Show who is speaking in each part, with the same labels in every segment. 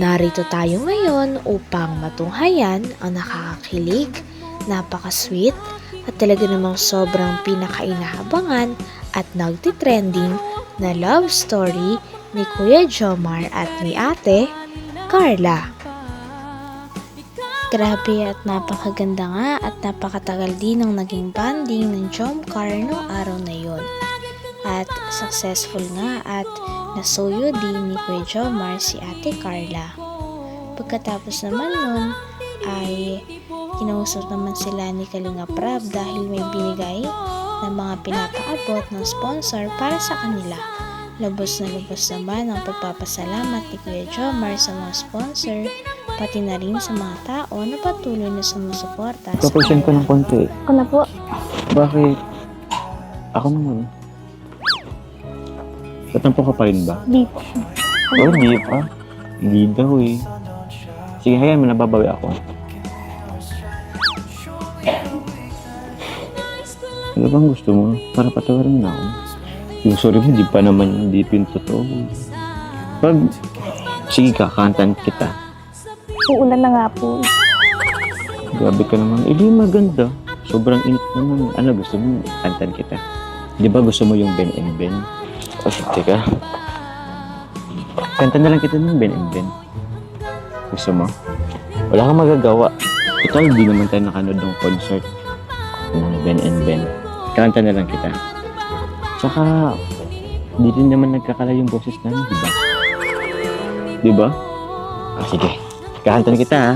Speaker 1: Narito tayo ngayon upang matunghayan ang nakakakilig, napaka-sweet, at talaga namang sobrang pinakainahabangan at nagtitrending na love story ni Kuya Jomar at ni Ate Carla. Grabe at napakaganda nga at napakatagal din ang naging banding ng Jomcar noong araw na yon. At successful nga at nasuyo din ni Kuya Jomar si Ate Carla. Pagkatapos naman nun ay kinausap naman sila ni Kalinga Prab dahil may binigay na mga pinapaabot ng sponsor para sa kanila. Lubos na lubos naman ang pagpapasalamat ni Kuya Jomar sa mga sponsor pati na rin sa mga tao na patuloy na sumusuporta sa
Speaker 2: Papusin ko ng konti.
Speaker 3: Ako na po.
Speaker 2: Bakit? Ako naman. Tatampo ka pa rin ba?
Speaker 3: Di po.
Speaker 2: Oo, hindi pa. Hindi daw eh. Sige, hayaan mo, nababawi ako. Ano bang gusto mo? Para patawarin na ako. Yung sorry mo, hindi pa naman, hindi pa yung totoo. Pag, sige ka, kantan kita.
Speaker 3: Uulan na nga po.
Speaker 2: Grabe ka naman. Eh, di maganda. Sobrang init naman. Ano gusto mo? Kantan kita. Di ba gusto mo yung Ben and Ben? O, teka. Kanta na lang kita ng Ben and Ben. Gusto mo? Wala kang magagawa. Ito, hindi naman tayo nakanood ng concert ng Ben and Ben. Kanta na lang kita. Tsaka, hindi din naman nagkakala yung boses namin, di ba? Di ba? Ah, sige. Kakantan kita, ha?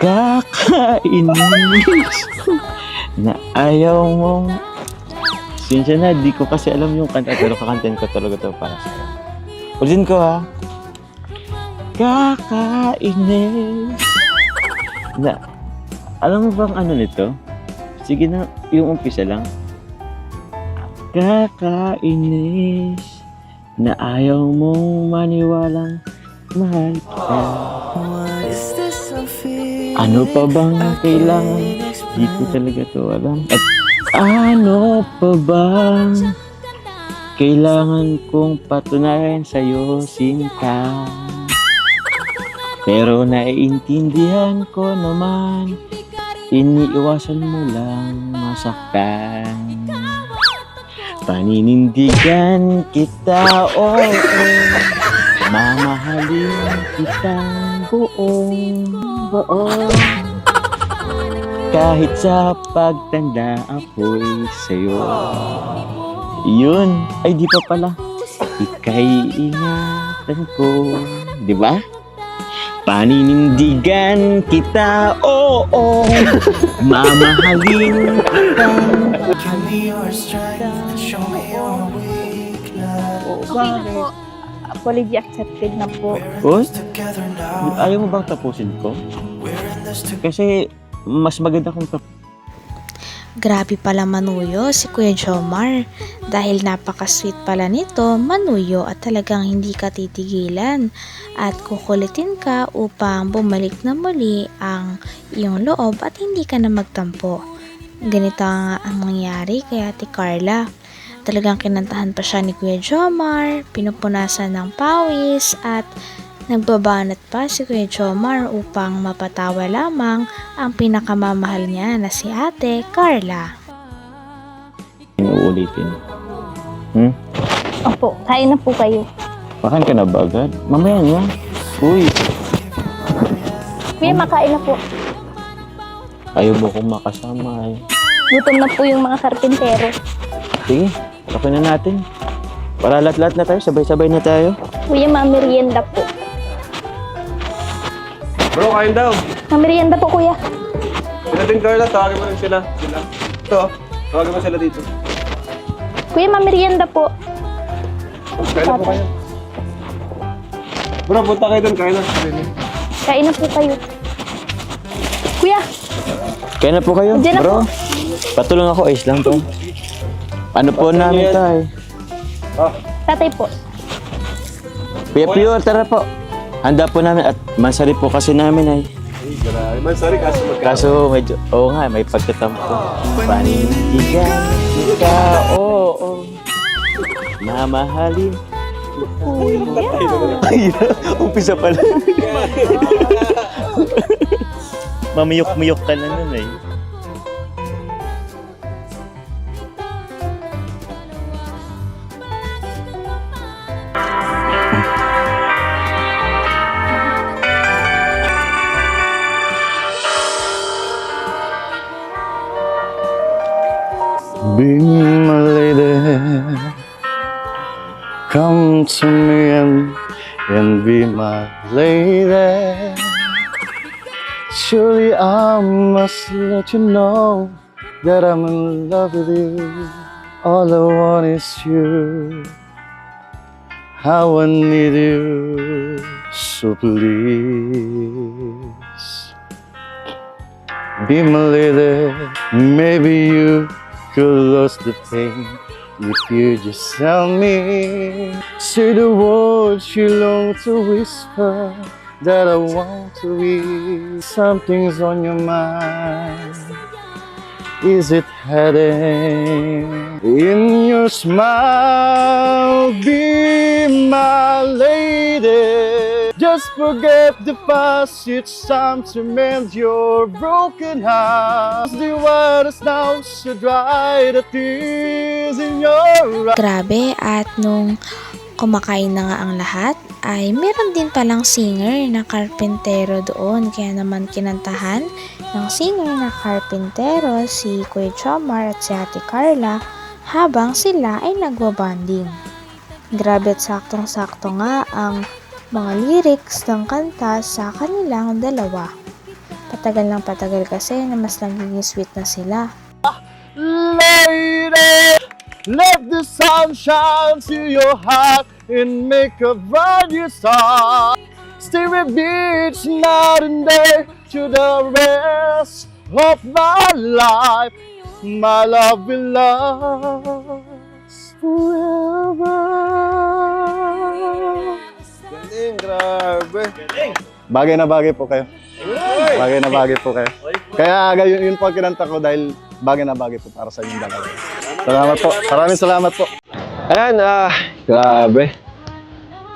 Speaker 2: Kakainis na ayaw mong Sinsya na, di ko kasi alam yung kanta pero kakantin ko talaga to para sa'yo. Ulitin ko ha. Kakainis na alam mo bang ano nito? Sige na, yung umpisa lang. Kakainis na ayaw mong maniwalang mahal ka. Ano pa bang kailangan? Di ko talaga to alam. At ano pa bang kailangan kong patunayan sa'yo, Sinta? Pero naiintindihan ko naman, iniiwasan mo lang masaktan. Paninindigan kita, oo. Mamahalin kitang buong buong. Kahit sa pagtanda ako'y sa'yo. Yun. Ay, di pa pala. Ika'y ingatan ko. Di ba? Paninindigan kita, oo. Mamahalin kita. Oo, bakit?
Speaker 3: Apology accepted na po.
Speaker 2: Uy, ayaw mo bang tapusin ko? Kasi mas maganda kung
Speaker 1: Grabe pala manuyo si Kuya Jomar dahil napaka-sweet pala nito manuyo at talagang hindi ka titigilan at kukulitin ka upang bumalik na muli ang iyong loob at hindi ka na magtampo. Ganito nga ang nangyari kay Ate Carla. Talagang kinantahan pa siya ni Kuya Jomar, pinupunasan ng pawis at Nagbabanat pa si Kuya Jomar upang mapatawa lamang ang pinakamamahal niya na si Ate Carla.
Speaker 2: uulitin. Hmm?
Speaker 3: Opo, kain na po kayo.
Speaker 2: Makan ka na ba agad? Mamaya na. Uy,
Speaker 3: Kuya, makain na po.
Speaker 2: ayaw mo kong makasama eh.
Speaker 3: Gutom na po yung mga karpintero.
Speaker 2: Sige, kape na natin. Para lahat-lahat na tayo, sabay-sabay na tayo.
Speaker 3: Kuya, mamerienda po.
Speaker 4: Bro, kain daw.
Speaker 3: Mamerienda po, kuya.
Speaker 4: Sila din, Carla. Tawagin mo rin sila. Sila. Ito, tawagin mo sila dito.
Speaker 3: Kuya, mamerienda po.
Speaker 4: Kain na po kayo. Bro, punta kayo doon. Kain na.
Speaker 3: Kain na po kayo. Kuya,
Speaker 2: Kaya na po kayo,
Speaker 3: Diyan na
Speaker 2: bro. Patulong ako, ace lang to. Ano po namin
Speaker 4: yan.
Speaker 2: tayo?
Speaker 4: Ah,
Speaker 3: tatay po.
Speaker 2: Kuya Pio, tara po. Handa po namin at masari po kasi namin ay.
Speaker 4: ay, grabe. Man, sorry kaso magka...
Speaker 2: Kaso medyo, oo nga, may pagtatampo. Panindigan ka, oo. oo.
Speaker 5: Mamahalin. Ay, umpisa pa lang. Mamiyok-miyok ka na nun eh. To me and, and be my lady. Surely I must let you know that I'm in love with you. All I want is you. How I need you. So please be my lady. Maybe you could lose the pain if you just tell me. Say the words you long to whisper that I want to be. Something's on your mind. Is it hiding in your smile? Be my lady. Just forget the past. It's time to mend your broken heart. The waters now should dry the tears in your eyes.
Speaker 1: Grabe at nung kumakain na nga ang lahat, ay meron din palang singer na karpentero doon. Kaya naman kinantahan ng singer na karpentero si Kuya Chomar at si Ate Carla habang sila ay nagwabanding. Grabe at saktong-sakto nga ang mga lyrics ng kanta sa kanilang dalawa. Patagal ng patagal kasi na mas nagiging sweet na sila.
Speaker 5: Lady, let the sun shine to your heart and make a brand new start. Stay with beach night and day to the rest of my life. My love will last forever.
Speaker 4: Grabe.
Speaker 6: Bagay na bagay po kayo. Bagay na bagay po kayo. Kaya aga, yun, yun po ang kinanta ko dahil bagay na bagay po para sa inyong dalawa. Salamat po. Maraming salamat po.
Speaker 4: Ayan, ah, grabe.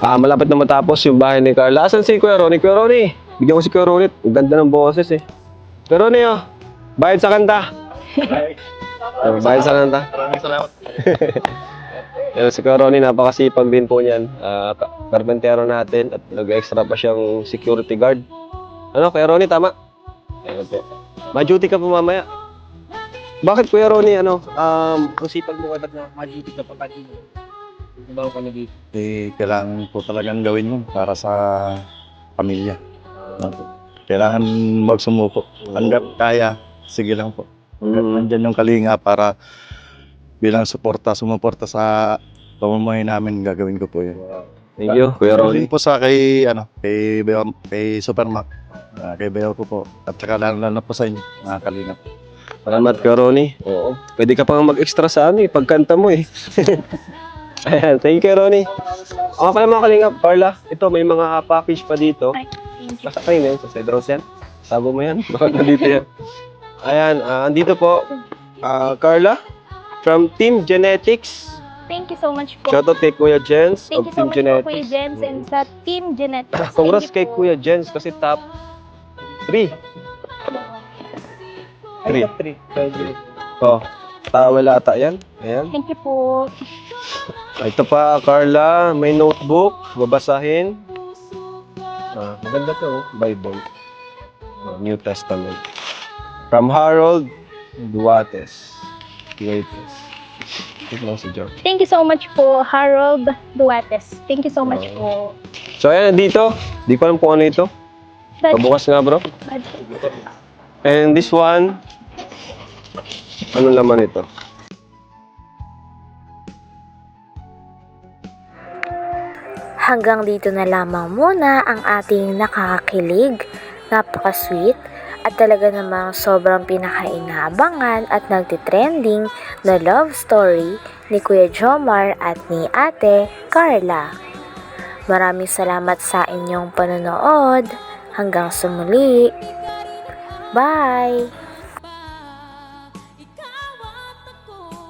Speaker 4: Ah, malapit na matapos yung bahay ni Carla. Asan si Kuya Ronnie? Kuya Ronnie, bigyan ko si Kuya Ronnie. Ang ganda ng boses eh. Kuya Ronnie, oh. Bayad sa kanta. Bayad sa kanta.
Speaker 6: Maraming salamat.
Speaker 4: Yan, si Ronnie, napakasipag din po niyan. Karpentero natin at nag-extra pa siyang security guard. Ano, Kuya Ronnie, tama? Ayun po. Ma-duty ka po mamaya. Bakit Kuya Ronnie, ano, um, ang sipag mo ba't na ma-duty ka pa pati mo? Ibaw ka na dito.
Speaker 6: Eh, kailangan po talagang gawin yun para sa pamilya. Kailangan magsumuko. Hanggat kaya, sige lang po. Hanggat
Speaker 4: Mm.
Speaker 6: nandyan yung kalinga para bilang suporta, sumuporta sa pamumuhay namin, gagawin ko po yun.
Speaker 4: Thank you, Kuya Ronnie.
Speaker 6: Din po sa kay, ano, kay, Beo, kay Supermac. Ah, kay Beo ko po. At saka lalo lalo po sa inyo, mga kalingap.
Speaker 4: Salamat Kuya Ronnie. Oo. Pwede ka pang mag-extra sa ano eh, pagkanta mo eh. Ayan, thank you Ronnie. Ako pala mga kalingap, Carla, ito may mga package pa dito.
Speaker 3: Ay, thank you.
Speaker 4: Basta kayo na yun, sa Side Rose yan. Sabo mo yan, baka nandito yan. Ayan, ah, andito po, ah, Carla, from Team Genetics.
Speaker 3: Thank you so much po.
Speaker 4: Shoutout kay Kuya Jens
Speaker 3: Thank
Speaker 4: of
Speaker 3: you so
Speaker 4: Team
Speaker 3: much
Speaker 4: Genetics.
Speaker 3: po Kuya Jens and sa Team Genetics.
Speaker 4: Congrats
Speaker 3: Thank
Speaker 4: kay
Speaker 3: you po.
Speaker 4: Kuya Jens kasi top 3. 3. 3. Oh, towel ata yan. Ayan.
Speaker 3: Thank you po.
Speaker 4: Ah, Ito pa, Carla, may notebook, babasahin. Ah, maganda to, oh. Bible. New Testament. From Harold Duates. Ito lang si Joe.
Speaker 3: Thank you so much po, Harold Duates. Thank you so much po.
Speaker 4: So, ayan, dito. Di ko alam kung ano ito.
Speaker 3: But,
Speaker 4: Pabukas nga, bro. And this one, ano laman ito?
Speaker 1: Hanggang dito na lamang muna ang ating nakakakilig, napaka-sweet, at talaga namang sobrang pinakainabangan at nagtitrending na love story ni Kuya Jomar at ni Ate Carla. Maraming salamat sa inyong panonood. Hanggang sa muli. Bye!